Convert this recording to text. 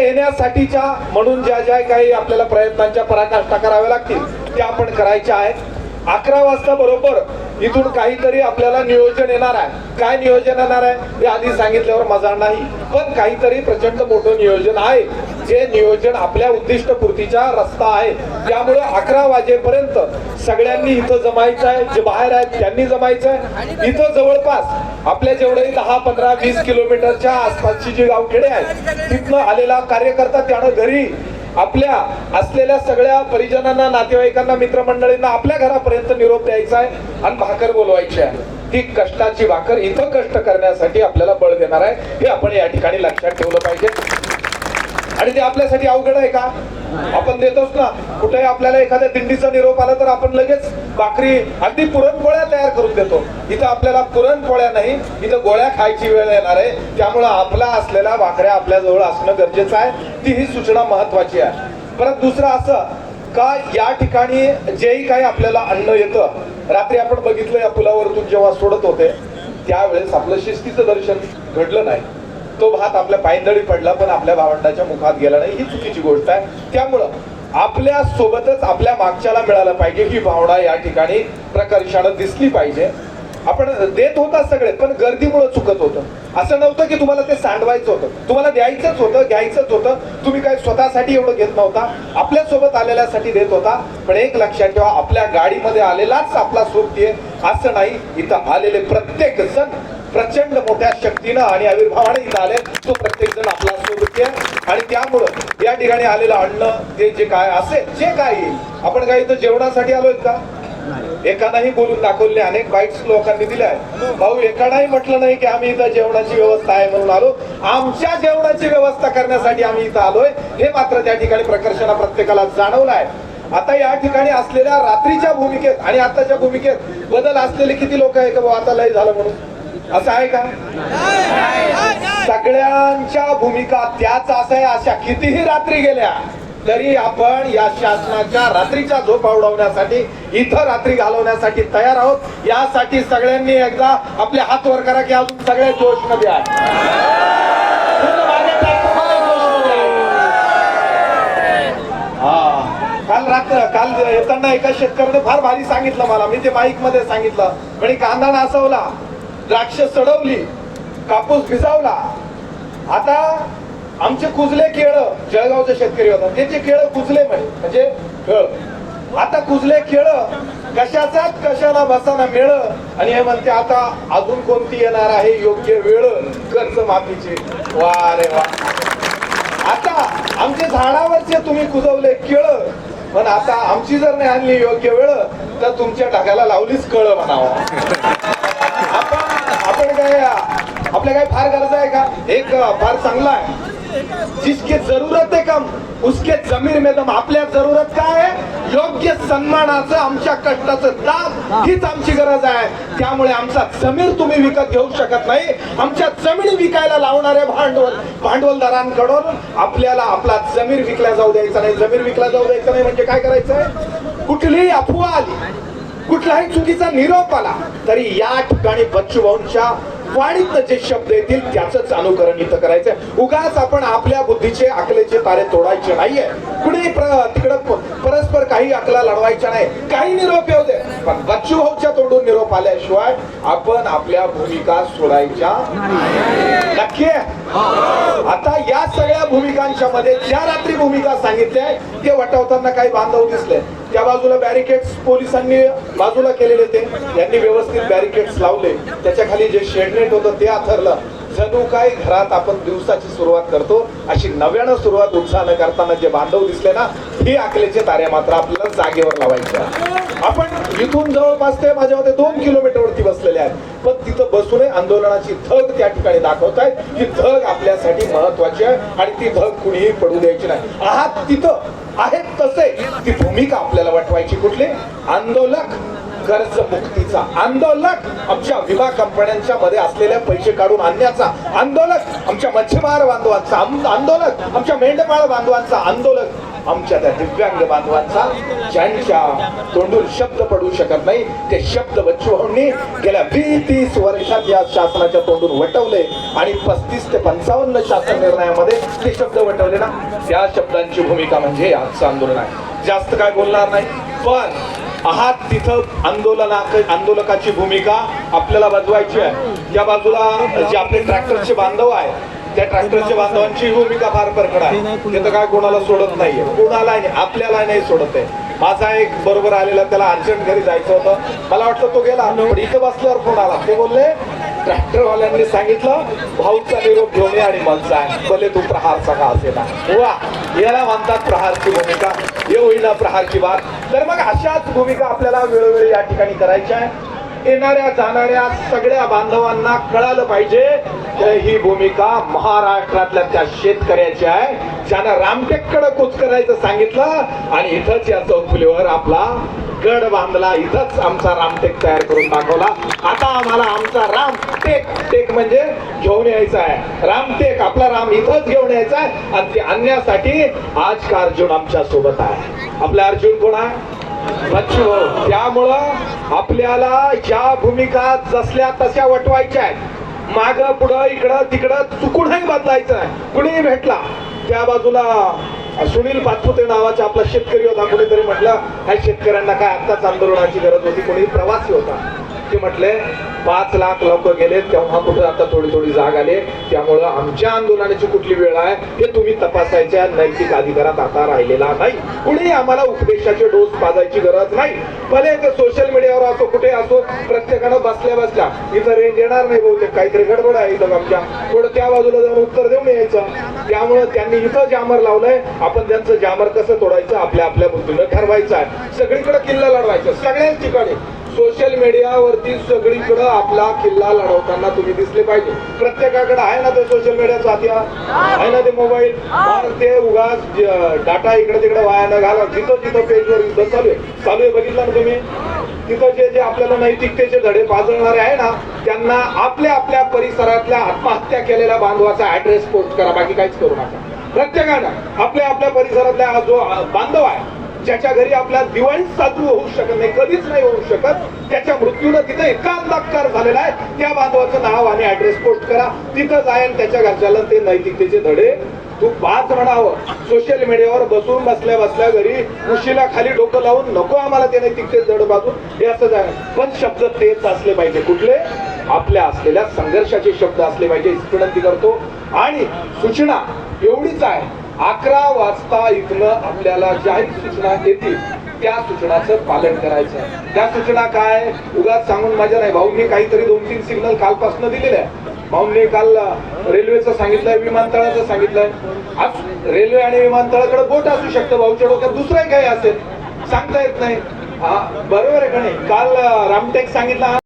येण्यासाठीच्या म्हणून ज्या ज्या काही आपल्याला प्रयत्नांच्या पराकाष्ठा कराव्या लागतील त्या आपण करायच्या आहेत. अकरा वाजता बरोबर इथून काहीतरी आपल्याला नियोजन येणार आहे. काय नियोजन येणार आहे? हे आधी सांगितल्यावर मजा नाही. पण काहीतरी प्रचंड मोठं नियोजन आहे. जे नियोजन आपल्या उद्दिष्ट पूर्तीचा रस्ता आहे त्यामुळे अकरा वाजेपर्यंत सगळ्यांनी इथं जमायचं आहे जे बाहेर आहेत त्यांनी जमायचं आहे. इथं जवळपास आपल्या जेवढे दहा पंधरा वीस किलोमीटरच्या आसपासची जी गावखेडे आहेत तिथनं आलेला कार्यकर्ता त्यानं घरी आपल्या असलेल्या सगळ्या परिजनांना नातेवाईकांना मित्रमंडळींना आपल्या घरापर्यंत निरोप द्यायचा आहे आणि भाकर बोलवायची आहे. ती कष्टाची भाकर इथं कष्ट करण्यासाठी आपल्याला बळ देणार आहे. हे आपण या ठिकाणी लक्षात ठेवलं पाहिजे. आणि ते आपल्यासाठी अवघड आहे का? आपण देतोच ना. कुठेही आपल्याला एखाद्या दिंडीचा निरोप आला तर आपण लगेच भाकरी अगदी पुरणपोळ्या तयार करून देतो. इथं आपल्याला पुरणपोळ्या नाही इथं गोळ्या खायची वेळ येणार आहे. त्यामुळं आपला असलेल्या भाकऱ्या आपल्या जवळ असणं गरजेचं आहे. ती ही सूचना महत्वाची आहे. परत दुसरं असं का या ठिकाणी जेही काही आपल्याला अन्न येतं रात्री आपण बघितलं या पुलावरतून जेव्हा सोडत होते त्यावेळेस आपलं शिस्तीचं दर्शन घडलं नाही. तो भात आपल्या पायंदळी पडला पण आपल्या भावंडाच्या मुखात गेला नाही. ही चुकीची गोष्ट आहे. त्यामुळं आपल्या सोबतच आपल्या मागच्याला मिळालं पाहिजे. ही भावना या ठिकाणी प्रकर्षानं दिसली पाहिजे. आपण देत होता सगळे पण गर्दीमुळे चुकत होतं. असं नव्हतं की तुम्हाला ते सांडवायचं होतं. तुम्हाला द्यायचंच होतं घ्यायचंच होतं. तुम्ही काय स्वतःसाठी एवढं घेत नव्हता. आपल्यासोबत आलेल्यासाठी देत होता. पण एक लक्षात ठेवा आपल्या गाडीमध्ये आलेलाच आपला सोबती आहे असं नाही. इथं आलेले प्रत्येक जण प्रचंड मोठ्या शक्तीनं आणि आविर्भावाने इथं आले तो प्रत्येक जण आपला सोबती आहे. आणि त्यामुळं या ठिकाणी आलेलं अन्न ते जे काय असेल जे काय येईल. आपण काय इथं जेवणासाठी आलोय का? एकानाही बोलून दाखवले अनेक बाईट्स लोकांनी दिल्या आहेत. भाऊ एकानाही म्हटलं नाही की आम्ही इथं जेवणाची व्यवस्था आहे म्हणून आलो. आमच्या जेवणाची व्यवस्था करण्यासाठी आम्ही इथं आलोय. हे मात्र त्या ठिकाणी प्रकर्षणा प्रत्येकाला जाणवलं आहे आता या ठिकाणी असलेल्या रात्रीच्या भूमिकेत आणि आताच्या भूमिकेत बदल असलेले किती लोक आहे का भाऊ आता लय झालं म्हणून. असं आहे का? सगळ्यांच्या भूमिका त्याच असाय अशा कितीही रात्री गेल्या तरी आपण या शासनाच्या रात्रीच्या झोपा उडवण्यासाठी इथं रात्री घालवण्यासाठी तयार आहोत. यासाठी सगळ्यांनी एकदा आपले हात वर करा की अजून सगळे जोशमध्ये आहे. हा. काल रात्र काल येताना एका शेतकऱ्याने फार भारी सांगितलं मला. मी ते माईकमध्ये सांगितलं. म्हणजे कांदा नासवला. द्राक्ष सडवली कापूस भिजावला. आता आमचे कुजले केळ जळगावचे शेतकरी होता त्याचे केळ कुजले म्हणजे केळ. आता कुजले केळ कशाचाच कशाला बसाना मिळ आणि हे म्हणते आता अजून कोणती येणार आहे? योग्य वेळ कर्ज माफीचे. वा रे वा. आता आमचे झाडावरचे तुम्ही कुजवले केळ पण आता आमची जर नाही आणली योग्य वेळ तर तुमच्या ढगाला लावलीच कळ म्हणावं. काय आपल्या काय फार गरज आहे का? एक फार चांगला आहे. जिसके जरूरत आहे कम उसके जमीर मेदम आपल्या जरूरत काय आहे? योग्य सन्मानाचं आमच्या कष्टाचं दाब हीच आमची गरज आहे. त्यामुळे आमचा जमीर तुम्ही विकत घेऊ शकत नाही. आमच्या जमिनी विकायला लावणारे भांडवल. भांडवलदारांकडून आपल्याला आपला जमीर विकला जाऊ द्यायचा नाही. जमीर विकला जाऊ द्यायचा नाही म्हणजे काय करायचंय? कुठलीही अफवा आली कुठलाही चुकीचा निरोप आला तरी या ठिकाणी बच्चू भाऊंच्या वाणीत जे शब्द येतील त्याच अनुकरण इथं करायचंय. उगाच आपण आपल्या बुद्धीचे अकलेचे तारे तोडायचे नाहीये. कुणी तिकडं परस्पर काही अकला लढवायच्या नाही. काही निरोप येऊ दे. पण बच्चू भाऊच्या तोंडून निरोप आल्याशिवाय आपण आपल्या भूमिका सोडायच्या नक्की आता या सगळ्या भूमिकांच्या मध्ये ज्या रात्री भूमिका सांगितल्या ते वटवताना काही बांधव दिसले. त्या बाजूला बॅरिकेड्स पोलिसांनी बाजूला केलेले ते. यांनी व्यवस्थित बॅरिकेड्स लावले. त्याच्याखाली जे शेडनेट होतं ते आथरलं. जणू काही घरात आपण दिवसाची सुरुवात करतो अशी नव्यानं सुरुवात उत्साहानं करताना जे बांधव दिसले ना हे आकलेचे तारे मात्र आपल्याला जागेवर लावायचे आपण इथून जवळपास ते माझ्या मते दोन किलोमीटर वरती बसलेले आहेत. पण तिथं बसूनही आंदोलनाची धग त्या ठिकाणी दाखवत आहेत. ही धग आपल्यासाठी महत्वाची आहे आणि ती धग कुणीही पडू द्यायची नाही. आहात तिथं आहेत तसे. ती भूमिका आपल्याला वाटवायची कुठली? आंदोलक. कर्ज मुक्तीचा आंदोलक आमच्या विमा कंपन्यांच्या मध्ये असलेल्या पैसे काढून आणण्याचा आंदोलक आमच्या मच्छीमार बांधवांचा आंदोलक आमच्या मेंढपाळ बांधवांचा आंदोलक आमच्या त्या दिव्यांग बांधवांचा ज्यांच्या तोंडून शब्द पडू शकत नाही ते शब्द बच्चूभाऊंनी गेल्या वीस तीस वर्षात या शासनाच्या तोंडून वटवले आणि पस्तीस ते पंचावन्न शासन निर्णयामध्ये ते शब्द वटवले ना. त्या शब्दांची भूमिका म्हणजे आजचं आंदोलन आहे. जास्त काय बोलणार नाही पण आहात तिथं आंदोलना आंदोलकाची भूमिका आपल्याला बजवायची आहे. या बाजूला जे आपले ट्रॅक्टरचे बांधव आहे त्या ट्रॅक्टरच्या बांधवांची भूमिका फार परकड आहे. ते तर काय कोणाला सोडत नाहीये. कोणाला नाही आपल्याला नाही सोडत आहे. माझा एक बरोबर आलेला त्याला अर्जंट घरी जायचं होतं. मला वाटलं तो गेला इथं बसल्यावर फोन आला? ते बोलले ट्रॅक्टरवाल्यांनी सांगितलं भाऊचा निरोप घेऊन आणि मनसा जाय भले तू प्रहार सगळा असे ना वा याला म्हणतात प्रहारची भूमिका. ये होईना प्रहारची बाब तर मग अशाच भूमिका आपल्याला वेळोवेळी या ठिकाणी करायच्या आहे येणाऱ्या जाणाऱ्या सगळ्या बांधवांना कळालं पाहिजे ही भूमिका महाराष्ट्रातल्या त्या शेतकऱ्याची आहे ज्यानं रामटेककडे कूच करायचं सांगितलं आणि इथंच या चौफुलीवर आपला गड बांधला इथंच आमचा रामटेक तयार करून दाखवला. आता आम्हाला आमचा राम टेक टेक म्हणजे घेऊन यायचा आहे. रामटेक आपला राम इथंच घेऊन यायचा आहे. आणि ते आणण्यासाठी आज का अर्जुन आमच्यासोबत आहे. आपला अर्जुन कोण आहे. त्यामुळं आपल्याला या भूमिका जसल्या तशा वटवायच्या आहेत. माग पुढं इकडं तिकडं चुकूनही बदलायचं आहे. कुणीही भेटला त्या बाजूला सुनील पाचपुते नावाचा आपला शेतकरी होता कुणीतरी म्हटलं ह्या शेतकऱ्यांना काय आत्ताच आंदोलनाची गरज होती कोणी प्रवासी होता. ते म्हटले पाच लाख लोक गेले तेव्हा कुठं आता थोडी थोडी जाग आले त्यामुळं आमच्या आंदोलनाची कुठली वेळ आहे हे तुम्ही तपासायच्या नैतिक अधिकारात आता राहिलेला नाही. कुणी आम्हाला उपदेशाचे डोस पाजायची गरज नाही. भले ते सोशल मीडियावर असो कुठे असो प्रत्येकानं बसल्या बसल्या इथं रेंज येणार नाही बहुतेक काहीतरी गडबड आहे इथं आमच्या. थोडं त्या बाजूला जाऊन उत्तर देऊन यायचं. त्यामुळं त्यांनी इथं जामर लावलंय. आपण त्यांचं जामर कसं तोडायचं आपल्या आपल्या बुद्धीनं ठरवायचं आहे. सगळीकडे किल्ला लढवायचं सगळ्याच ठिकाणी सोशल मीडियावरती सगळीकडं आपला किल्ला लढवताना तुम्ही दिसले पाहिजे. प्रत्येकाकडे आहे ना ते सोशल मीडियाचा हत्यार आहे ना ते मोबाईल? ते उगाच डाटा इकडे तिकडे वाया न घाला जिथं जिथं पेजवर युद्ध चालू आहे. चालू आहे बघितलं ना तुम्ही? तिथं जे जे आपल्याला नैतिकतेचे धडे पाजळणारे आहे ना त्यांना आपल्या आपल्या परिसरातल्या आत्महत्या केलेल्या बांधवाचा ऍड्रेस पोस्ट करा. बाकी काहीच करू नका. प्रत्येकानं आपल्या आपल्या परिसरातल्या हा जो बांधव आहे ज्याच्या घरी आपल्या दिवाळी साधू होऊ शकत नाही कधीच नाही होऊ शकत त्याच्या मृत्यूनं तिथं इतका अंधकार झालेला आहे. त्या बांधवाचं नाव आणि ऍड्रेस पोस्ट करा. तिथं जाय आणि त्याच्या घरच्याला ते नैतिकतेचे धडे तू पाच म्हणावं. सोशल मीडियावर बसून बसल्या बसल्या घरी उशीला खाली डोकं लावून नको आम्हाला ते नैतिकतेचे धड बाजून. हे असं जाय पण शब्द तेच असले पाहिजे. कुठले? आपल्या असलेल्या संघर्षाचे शब्द असले पाहिजे. विनंती करतो. आणि सूचना एवढीच आहे. अकरा वाजता इथनं आपल्याला जाहीर सूचना येतील. त्या सूचनाचं पालन करायचं. त्या सूचना काय? उगाच सांगून माझ्या नाही. भाऊंनी काहीतरी दोन तीन सिग्नल कालपासून दिलेले आहे भाऊंनी काल रेल्वेचं सांगितलंय विमानतळाचं सांगितलंय. आज रेल्वे आणि विमानतळाकडे बोट असू शकतं. भाऊच्या डोक्यात दुसरं काही असेल. सांगता येत नाही. हा बरोबर आहे का नाही? काल रामटेक सांगितलं